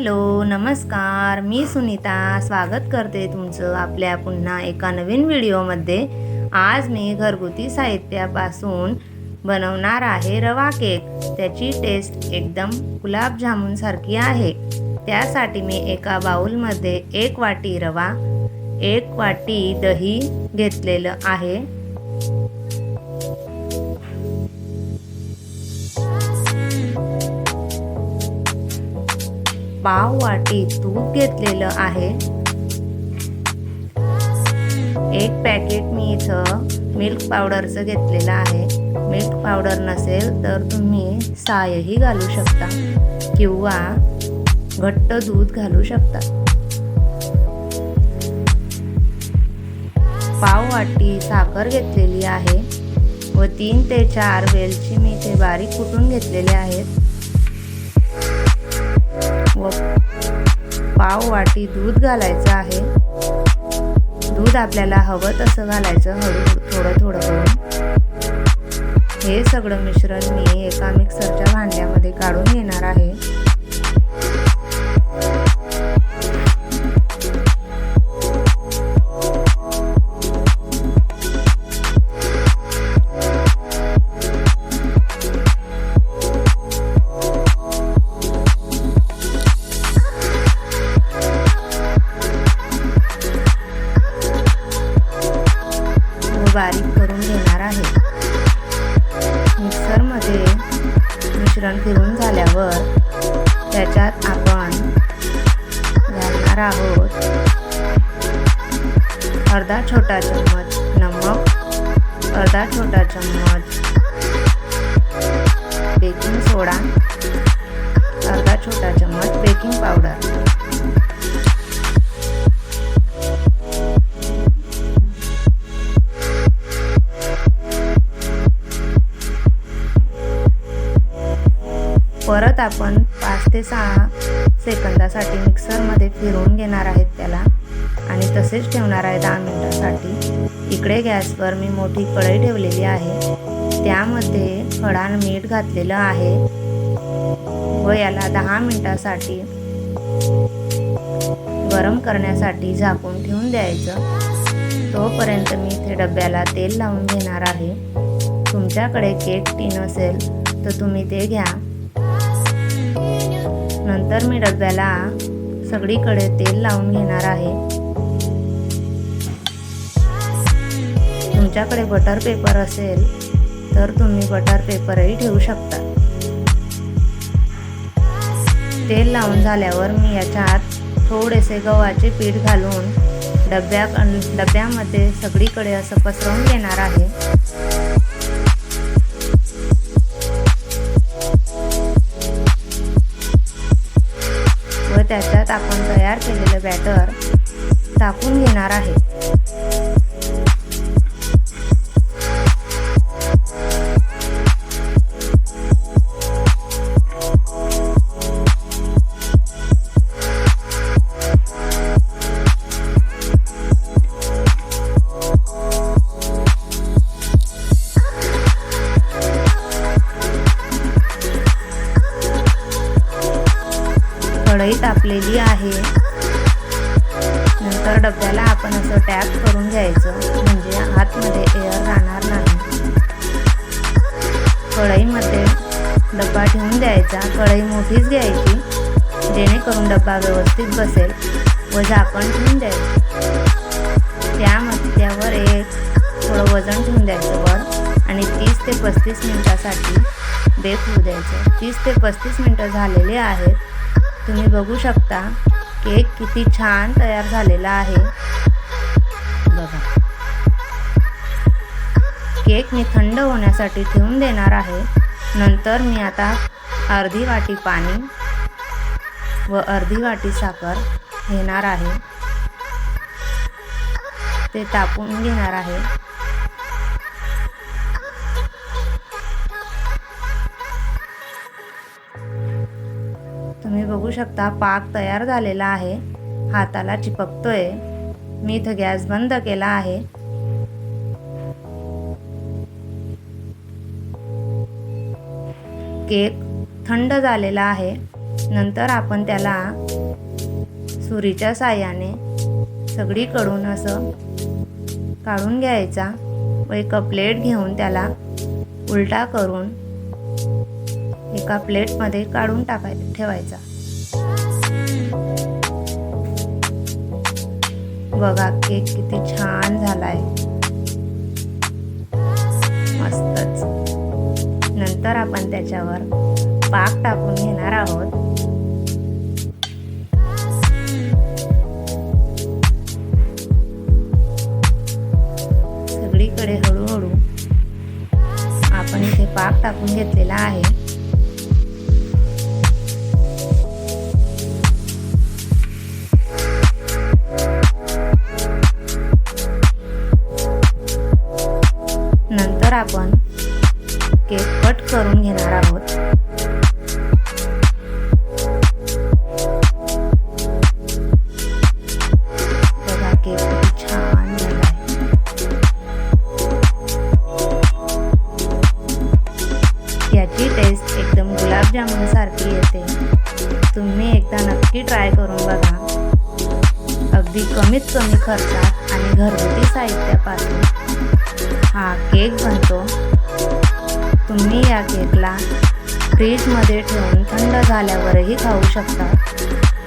Hello नमस्कार. मी सुनीता. स्वागत करते तुमचं आपल्या पुन्हा एका नवीन व्हिडिओमध्ये. आज मी घरगुती साहित्यापासून बनवणार आहे रवा केक. त्याची टेस्ट एकदम गुलाबजामुनसारखी आहे. त्यासाठी मी एका बाऊलमध्ये एक वाटी रवा एक वाटी दही घेतलेलं आहे. पाव वाटी तूप घेतलेलं आहे. एक पॅकेट मी इथं मिल्क पावडरचं घेतलेलं आहे. मिल्क पावडर नसेल तर तुम्ही सायही घालू शकता किंवा घट्ट दूध घालू शकता. पाव वाटी साखर घेतलेली आहे व तीन ते चार वेलची मी ते बारीक कुटून घेतलेले आहेत. व पाव वाटी दूध घालायचं आहे. दूध आपल्याला हवं तसं घालायचं हळू थोडं थोडं करून. हे सगळं मिश्रण मी एका मिक्सरच्या भांड्यामध्ये काढून घेणार आहे. मिश्रण फिरून झाल्यावर त्याच्यात आपण घालणार आहोत. अर्धा छोटा चम्मच नमक अर्धा छोटा चम्मच परत आपण पाच ते सहा सेकंदासाठी मिक्सरमध्ये फिरवून घेणार आहेत त्याला. आणि तसेच ठेवणार आहे दहा मिनटासाठी. इकडे गॅसवर मी मोठी कढई ठेवलेली आहे. त्यामध्ये खडा मीठ घातलेलं आहे. व याला दहा मिनटासाठी गरम करण्यासाठी झाकून ठेवून द्यायचं. तोपर्यंत मी इथे डब्याला तेल लावून घेणार आहे. तुमच्याकडे केक टीन असेल तर तुम्ही ते घ्या. नंतर मी डब्याला सगळीकडे तेल लावून घेणार आहे. तुमच्याकडे बटर पेपर असेल तर तुम्ही बटर पेपरही ठेवू शकता. तेल लावून झाल्यावर मी याच्यात थोडेसे गव्हाचे पीठ घालून डब्या डब्यामध्ये सगळीकडे असं पसरवून घेणार आहे. व त्याच्यात आपण तयार केलेलं बॅटर टाकून घेणार आहे. कढई तापलेली आहे. नंतर डब्याला आपण असं टॅप करून घ्यायचं. म्हणजे आतमध्ये एअर राहणार नाही. कढईमध्ये डब्बा ठेवून द्यायचा. कढई मोठीच घ्यायची जेणेकरून डब्बा व्यवस्थित बसेल. व झाकण ठेवून द्यायचं. त्यामध्ये त्यावर एक थोडं वजन ठेवून द्यायचं वर आणि तीस ते पस्तीस मिनटासाठी बेक होऊ द्यायचं. तीस ते पस्तीस मिनटं झालेले आहेत. तुम्ही बघू शकता केक किती छान तयार झालेला आहे. बघा. केक मी थंड होण्यासाठी ठेवून देणार आहे. नंतर मी आता अर्धी वाटी पाणी व अर्धी वाटी साखर घेणार आहे. ते तापून घेणार आहे. बघू शकता पाक तयार झालेला आहे. हाताला चिपकतोय. मी इथं गॅस बंद केला आहे. केक थंड झालेला आहे. नंतर आपण त्याला सुरीच्या साह्याने सगळीकडून असं काढून घ्यायचा व एक प्लेट घेऊन त्याला उलटा करून एका प्लेटमध्ये काढून टाकाय ठेवायचा. बघा केक किती छान झालाय. मस्तच. नंतर आपण त्याच्यावर पाक टाकून घेणार आहोत. सगळीकडे हळूहळू आपण इथे पाक टाकून घेतलेला आहे. आपण केक कट करून घेणार आहोत. बघा केक किती छान झाला आहे. याची टेस्ट एकदम गुलाबजामुन सारखी येते. तुम्ही एकदा नक्की ट्राय करून बघा. अगदी कमीत कमी खर्चात आणि घरगुती साहित्यापासून. हा केक बनतो. तुम्ही या केकला फ्रीजमध्ये ठेवून थंड झाल्यावरही खाऊ शकता.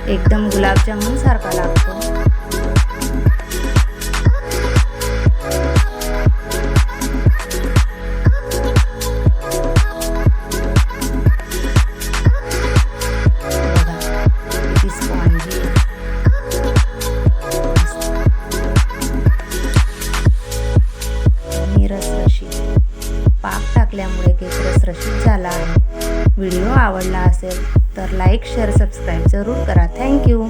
एकदम गुलाबजामुनसारखा लागतो. झाला आहे. व्हिडिओ आवडला असेल तर लाईक शेअर सबस्क्राईब जरूर करा. थँक्यू.